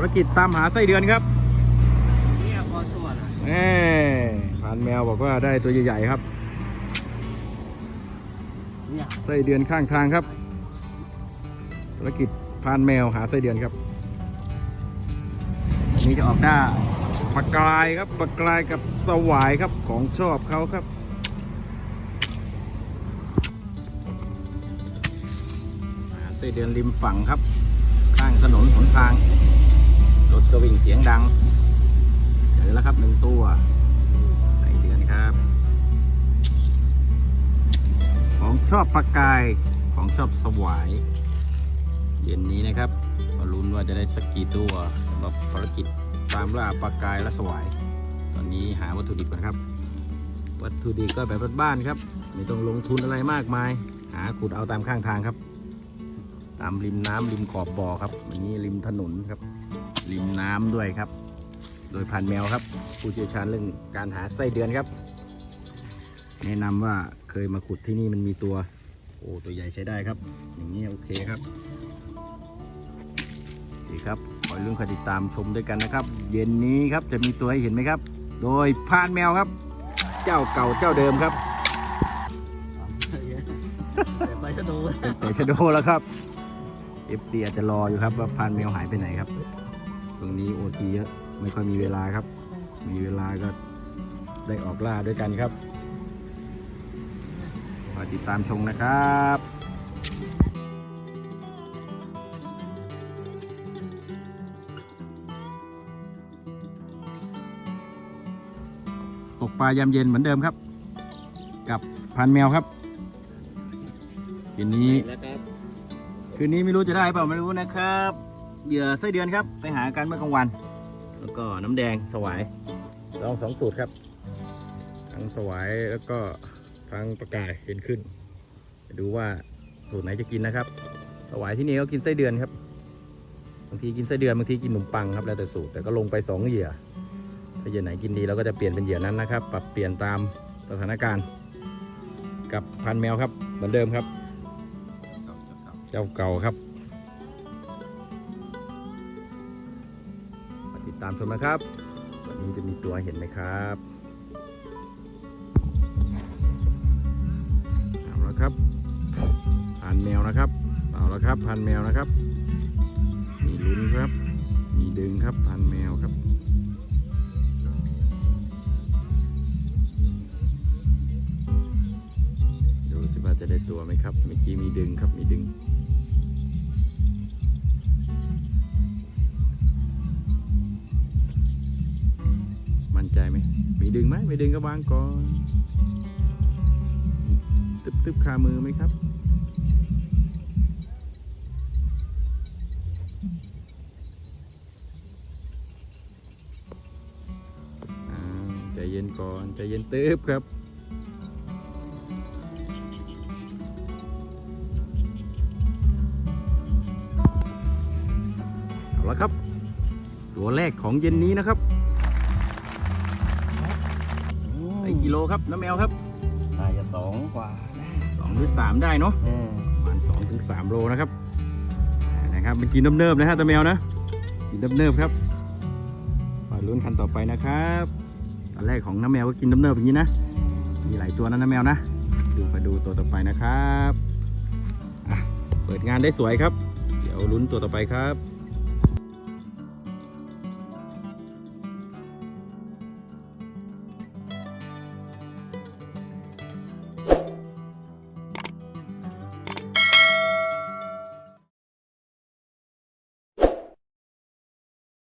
ารกิจตามหาไส้เดือนครับเนี่ยพอตัวนะแหมพานแมวบอกว่าได้ตัวใหญ่ๆครับเนี่ยไส้เดือนข้างทางครับภารกิจพานแมวหาไส้เดือนครับอันนี้จะออกได้ปลากรายครับปลากรายกับสวายครับของชอบเขาครับหาไส้เดือนริมฝั่งครับ ข้างถนนหนทาง รถก็วิ่งเสียงดังเจอแล้วครับหนึ่งตัวไส้เดือนครับ ของชอบปลากายของชอบสวายเย็นนี้นะครับมาลุ้นว่าจะได้สักกี่ตัวสำหรับภารกิจตามล่าปลากายและสวาย ตอนนี้หาวัตถุดิบก่อนครับ วัตถุดิบก็แบบบ้านๆครับ ไม่ต้องลงทุนอะไรมากมาย หาขุดเอาตามข้างทางครับ ตามริมน้ำริมขอบบ่อครับอันนี้ริมถนนครับ ริมน้ำด้วยครับ โดยพันแมวครับ ผู้เชี่ยวชาญเรื่องการหาไส้เดือนครับ แนะนำว่าเคยมาขุดที่นี่มันมีตัว โอ้ตัวใหญ่ใช้ได้ครับ อย่างนี้โอเคครับดีครับขอให้รุ่นคอยติดตามชมด้วยกันนะครับ เย็นนี้ครับจะมีตัวให้เห็นไหมครับ โดยพานแมวครับ เจ้าเก่าเจ้าเดิมครับแต่ไปจะโดนแต่ชะโดแล้วครับเอฟซีอาจจะรออยู่ครับว่าพานแมวหายไปไหนครับ ตรงนี้โอทีเยอะไม่ค่อยมีเวลาครับ มีเวลาก็ได้ออกล่าด้วยกันครับฝากติดตามชมนะครับตกปลายามเย็นเหมือนเดิมครับ กับพันแมวครับคืนนี้แล้วครับคืนนี้ไม่รู้จะได้เปล่าไม่รู้นะครับ เหยื่อไส้เดือนครับ ไปหากันเมื่อกลางวัน แล้วก็น้ำแดงสวายลองสองสูตรครับ ทั้งสวายแล้วก็ทั้งประกายเห็นขึ้นจะดูว่าสูตรไหนจะกินนะครับ สวายที่นี่เขากินไส้เดือนครับบางทีกินไส้เดือนบางทีกินขนมปังครับแล้วแต่สูตรแต่ก็ลงไปสองเหยื่อถ้าเหยื่อไหนกินดีเราก็จะเปลี่ยนเป็นเหยื่อนั้นนะครับ ปรับเปลี่ยนตามสถานการณ์ กับพันแมวครับเหมือนเดิมครับ เจ้าเก่าครับ ตามชมนะครับ วันนี้จะมีตัวเห็นไหมครับเอาละครับพันแมวนะครับเอาละครับพันแมวนะครับ มีลุ้นครับ มีดึงครับพันแมวครับดูสิว่าจะได้ตัวไหมครับเมื่อกี้มีดึงครับมีดึง ดึงไหมไม่ดึงก็วางก่อนตึบตึบคามือไหมครับ ใจเย็นก่อน ใจเย็นตึบครับเอาละครับ ตัวแรกของเย็นนี้นะครับ กิโลครับน้ำแมวครับน่าจะสองกว่านะสองหรือสามได้เนาะเออประมาณสองถึงสามโลนะครับอ่านะครับเป็นกินเนิบๆนะฮะตาแมวนะกินเนิบๆครับมาลุ้นคันต่อไปนะครับตอนแรกของน้ำแมวก็กินเนิบๆอย่างนี้นะมีหลายตัวนะน้ำแมวนะ ดูไปดูตัวต่อไปนะครับอะเปิดงานได้สวยครับ เดี๋ยวลุ้นตัวต่อไปครับ